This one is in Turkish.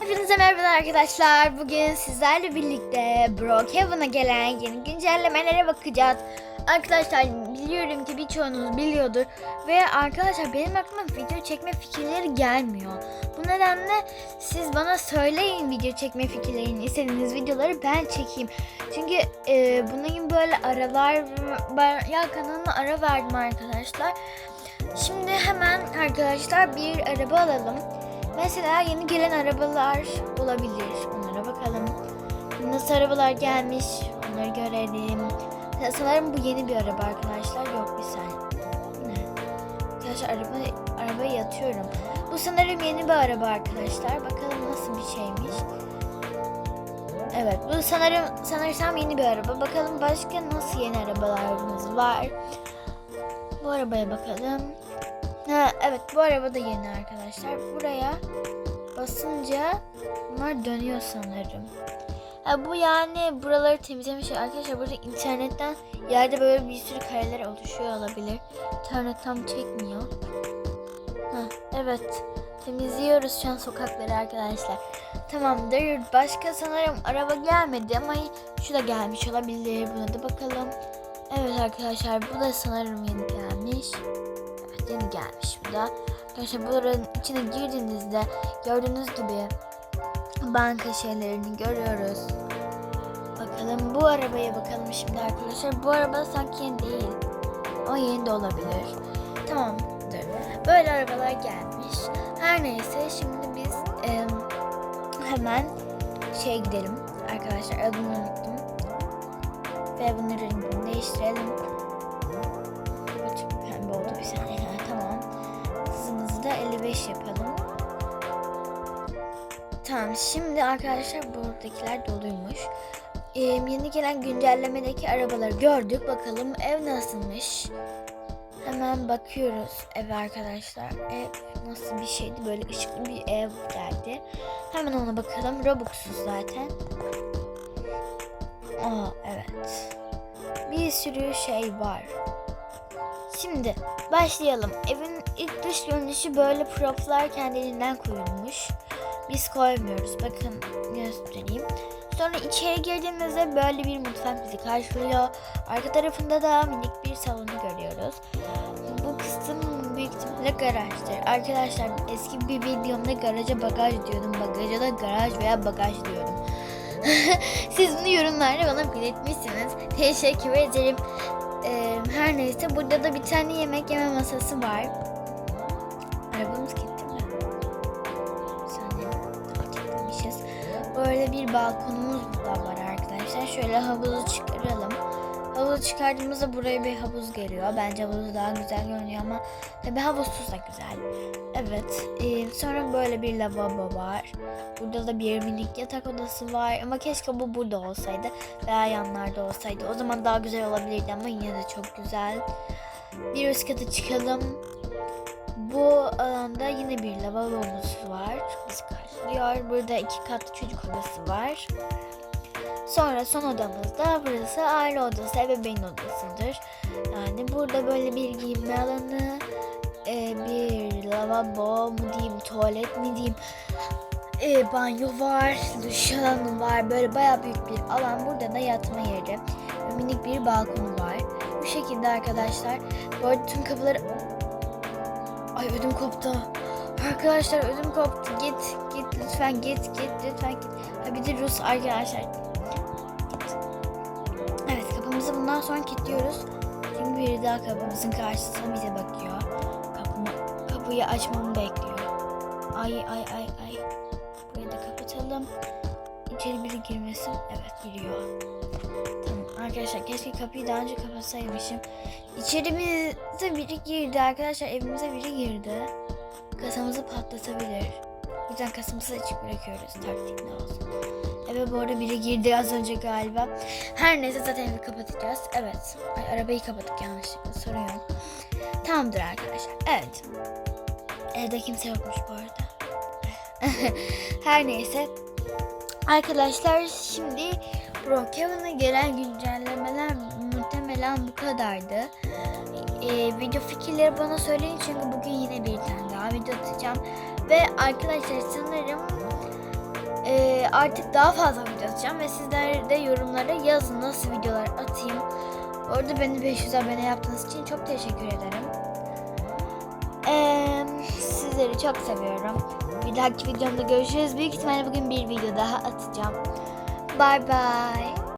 Hepinize merhabalar arkadaşlar. Bugün sizlerle birlikte Brookhaven'a gelen yeni güncellemelere bakacağız. Arkadaşlar biliyorum ki birçoğunuz biliyordur ve arkadaşlar benim aklıma video çekme fikirleri gelmiyor. Bu nedenle siz bana söyleyin video çekme fikirlerini, istediğiniz videoları ben çekeyim. Çünkü e, bunun gibi böyle aralar ya kanalıma ara verdim arkadaşlar. Şimdi hemen arkadaşlar bir araba alalım. Mesela yeni gelen arabalar olabilir. Onlara bakalım. Nasıl arabalar gelmiş onları görelim. Sanırım bu yeni bir araba arkadaşlar. Yok bir saniye. Arkadaşlar araba, arabaya yatıyorum. Bu sanırım yeni bir araba arkadaşlar. Bakalım nasıl bir şeymiş. Evet bu sanırım sanırsam yeni bir araba. Bakalım başka nasıl yeni arabalarımız var. Bu arabaya bakalım. Ha, evet bu araba da yeni arkadaşlar. Buraya basınca bunlar dönüyor sanırım. Ha, bu yani buraları temizlemiş arkadaşlar. Burada internetten yerde böyle bir sürü kareler oluşuyor olabilir. İnternet tam çekmiyor. Ha, evet temizliyoruz şu an sokakları arkadaşlar. Tamamdır. Başka sanırım araba gelmedi ama şu da gelmiş olabilir. Buna da bakalım. Evet arkadaşlar bu da sanırım yeni gelmiş. Yeni gelmiş bu da. Arkadaşlar buranın içine girdiğinizde gördüğünüz gibi banka şeylerini görüyoruz. Bakalım bu arabaya bakalım şimdi arkadaşlar. Bu araba sanki yeni değil. Ama yeni de olabilir. Tamamdır. Böyle arabalar gelmiş. Her neyse şimdi biz em, hemen şeye gidelim. Arkadaşlar adını unuttum. Ve bunun rengini değiştirelim. Çok pembe oldu bir saniye. Da 55 yapalım. Tamam şimdi arkadaşlar buradakiler doluymuş. Ee, yeni gelen güncellemedeki arabaları gördük. Bakalım ev nasılmış. Hemen bakıyoruz eve arkadaşlar. Ev nasıl bir şeydi? Böyle ışıklı bir ev geldi. Hemen ona bakalım. Robux'uz zaten. Aa evet. Bir sürü şey var. Şimdi başlayalım. Evin ilk dış görünüşü böyle proplar kendiliğinden koyulmuş. Biz koymuyoruz. Bakın göstereyim. Sonra içeri girdiğimizde böyle bir mutfak bizi karşılıyor. Arka tarafında da minik bir salonu görüyoruz. Bu kısım büyük ihtimalle garajdır. Arkadaşlar eski bir videomda garaja bagaj diyordum. Bagaja da garaj veya bagaj diyordum. Siz bunu yorumlarda bana belirtmişsiniz. Teşekkür ederim. Ee, her neyse burada da bir tane yemek yeme masası var. Arabamız gitti mi? Saniye. Gitmemişiz. Böyle bir balkonumuz da var arkadaşlar. Şöyle havuzu çıkaralım. Havuzu çıkardığımızda buraya bir havuz geliyor. Bence havuzu daha güzel görünüyor ama tabi havuzsuz da güzel. Evet. ee, sonra böyle bir lavabo var. Burada da bir minik yatak odası var. Ama keşke bu burada olsaydı. Veya yanlarda olsaydı. O zaman daha güzel olabilirdi ama yine de çok güzel. Bir üst kata çıkalım. Bu alanda yine bir lavabomuz var. Bizi karşılıyor. Burada iki katlı çocuk odası var. Sonra son odamızda burası aile odası, ebeveyn odasıdır. Yani burada böyle bir giyinme alanı, e, bir lavabo mu diyeyim, tuvalet mi diyeyim, e, banyo var, duş alanı var. Böyle bayağı büyük bir alan. Burada da yatma yeri minik bir balkonu var. Bu şekilde arkadaşlar. Bu arada tüm kapıları... Ay ödüm koptu. Arkadaşlar ödüm koptu. Git, git lütfen git, git lütfen git. Ha bir de Rus arkadaşlar. Git. Evet kapımızı bundan sonra kilitliyoruz. Çünkü biri daha kapımızın karşısına bize bakıyor. Kapımı, kapıyı açmamı bekliyor. Ay ay ay ay. Burayı da kapatalım. İçeri biri girmesin. Evet giriyor. Arkadaşlar keşke kapıyı daha önce kapatsaymışım. İçerimize biri girdi arkadaşlar evimize biri girdi. Kasamızı patlatabilir. O yüzden kasamızı açık bırakıyoruz. Taktik ne olsun. Eve bu arada biri girdi az önce galiba. Her neyse zaten evi kapatacağız. Evet. Ay, arabayı kapattık yanlışlıkla. Sorun yok. Tamamdır arkadaşlar. Evet. Evde kimse yokmuş bu arada. Her neyse. Arkadaşlar şimdi Brookhaven'a gelen güncellemeler muhtemelen bu kadardı. Ee, video fikirleri bana söyleyin çünkü bugün yine bir tane daha video atacağım. Ve arkadaşlar sanırım e, artık daha fazla video atacağım ve sizler de yorumlara yazın nasıl videolar atayım. Orada beni 500 abone yaptığınız için çok teşekkür ederim. Ee, sizleri çok seviyorum. Bir dahaki videomda görüşürüz. Büyük ihtimalle bugün bir video daha atacağım. Bye bye.